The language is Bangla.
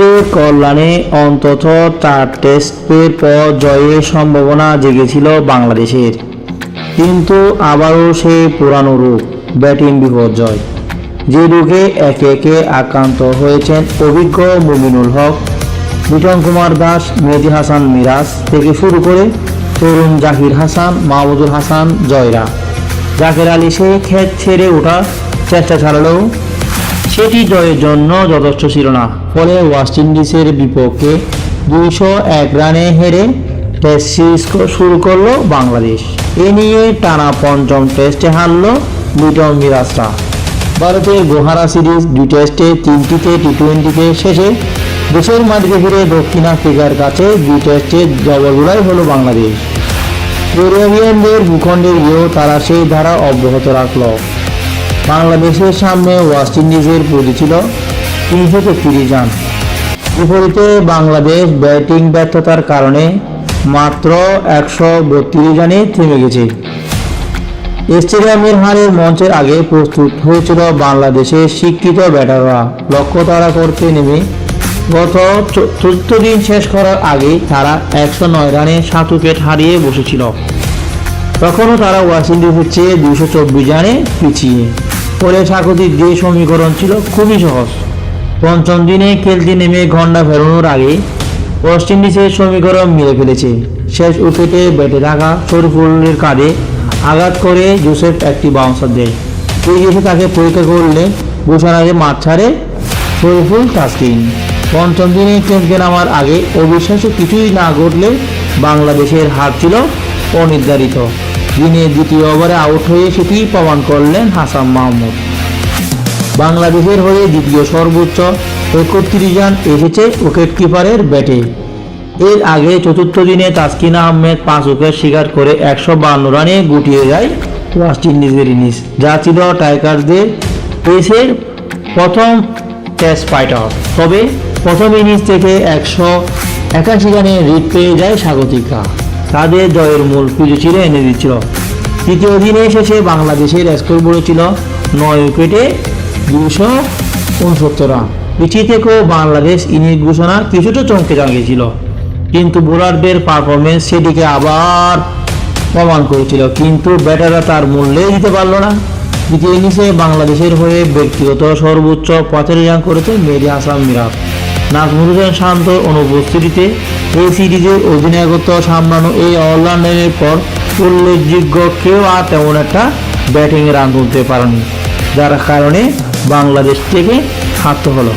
ক্রিকেটারদের কল্যাণে অন্তত চার টেস্টের পর জয়ের সম্ভাবনা জেগেছিল বাংলাদেশের। কিন্তু আবারও সেই পুরানো রূপ ব্যাটিং বিপর্যয়, যে রোগে একে একে আক্রান্ত হয়েছেন অভিজ্ঞ মুমিনুল হক মিটন কুমার দাস, মেহেদি হাসান মিরাজ থেকে শুরু করে তরুণ জাহির হাসান, মাহমুদুল হাসান, জয়রা। জাকের আলী সে খেত ছেড়ে ওঠার চেষ্টা চালালেও সেটি জয়ের জন্য যথেষ্ট ছিল না। ফলে ওয়েস্ট ইন্ডিজের বিপক্ষে দুইশো এক রানে হেরে টেস্ট সিরিজ শুরু করল বাংলাদেশ। এ নিয়ে টানা পঞ্চম টেস্টে হারল লিটন মিরাজরা। ভারতের গোহারা সিরিজ দুই টেস্টে তিনটিতে টি টোয়েন্টিতে শেষে দেশের মাটিতে ফিরে দক্ষিণ আফ্রিকার কাছে দুই টেস্টে জবরগুলাই হলো বাংলাদেশ। ইউরোপিয়ানদের ভূখণ্ডের গিয়েও তারা সেই ধারা অব্যাহত রাখল। বাংলাদেশের সামনে ওয়েস্ট ইন্ডিজের পুঁজি ছিল তিনশো তেত্রিশ রান। বিপরীতে বাংলাদেশ ব্যাটিং ব্যর্থতার কারণে মাত্র একশো বত্রিশ রানে থেমে গেছে। স্টেডিয়ামের হারের মঞ্চের আগে প্রস্তুত হয়েছিল বাংলাদেশের শিক্ষিত ব্যাটাররা। লক্ষ্য তারা করতে নেমে গত চতুর্থ দিন শেষ করার আগে তারা একশো নয় রানে সাত উইকেট হারিয়ে বসেছিল। তখনও তারা ওয়েস্ট ইন্ডিজের চেয়ে দুশো চব্বিশ রানে পিছিয়ে। ফলে স্বাগতিক যে সমীকরণ ছিল খুবই সহজ। পঞ্চম দিনে খেলতে নেমে ঘণ্টা ফেরানোর আগে ওয়েস্ট ইন্ডিজের সমীকরণ মিলে ফেলেছে। শেষ উইকেটে ব্যাটে থাকা শরীফুলের কাঁধে আঘাত করে জোসেফ একটি বাউন্সার দেয়। এসে তাকে পরীক্ষা করলে বুসার আগে মাঠ ছাড়ে শরীফুল তাসকিন। পঞ্চম দিনে খেলতে নামার আগে অবিশ্বাস্য কিছুই না ঘটলে বাংলাদেশের হার ছিল অনির্ধারিত। দিনে দ্বিতীয় ওভারে আউট হয়ে সেটি প্রমাণ করলেন হাসান মাহমুদ। বাংলাদেশের হয়ে দ্বিতীয় সর্বোচ্চ একত্রিশ রান এসেছে উইকেট কিপারের ব্যাটে। এর আগে চতুর্থ দিনে তাসকিন আহমেদ পাঁচ উইকেট শিকার করে একশো বান্ন রানে গুটিয়ে যায় ওয়েস্ট ইন্ডিজের ইনিংস। যা ছিল টাইগারদের পেসের প্রথম টেস্ট ফাইটার তবে প্রথম ইনিংস থেকে একশো একাশি রানে রিড পেয়ে যায় স্বাগতিকরা। তাদের জয়ের মূল পুজো ছিল এনে দিচ্ছিল। তৃতীয় দিনে শেষে বাংলাদেশের স্কোর বোর্ডে ছিল নয় উইকেটে দুশো উনসত্তর রান। পিছিয়ে থেকেও বাংলাদেশ ইনিংস ঘোষণা কিছুটা চমকে জাগিয়েছিল। কিন্তু বোলারদের পারফরমেন্স সেটিকে আবার প্রমাণ করেছিল। কিন্তু ব্যাটাররা তার মূল্যে দিতে পারল না। দ্বিতীয় ইনিংসে বাংলাদেশের হয়ে ব্যক্তিগত সর্বোচ্চ পঁচাশি রান করেছে মেহেদি আসাম মিরাজ। নাজমুল হোসেন শান্ত অনুপস্থিতিতে এই সিরিজের অধিনায়কত্ব সামলানো এই অলরাউন্ডারের পর উল্লেখযোগ্য কেউ আর তেমন একটা ব্যাটিংয়ে রান তুলতে পারেনি, যার কারণে বাংলাদেশ থেকে হাত হলো।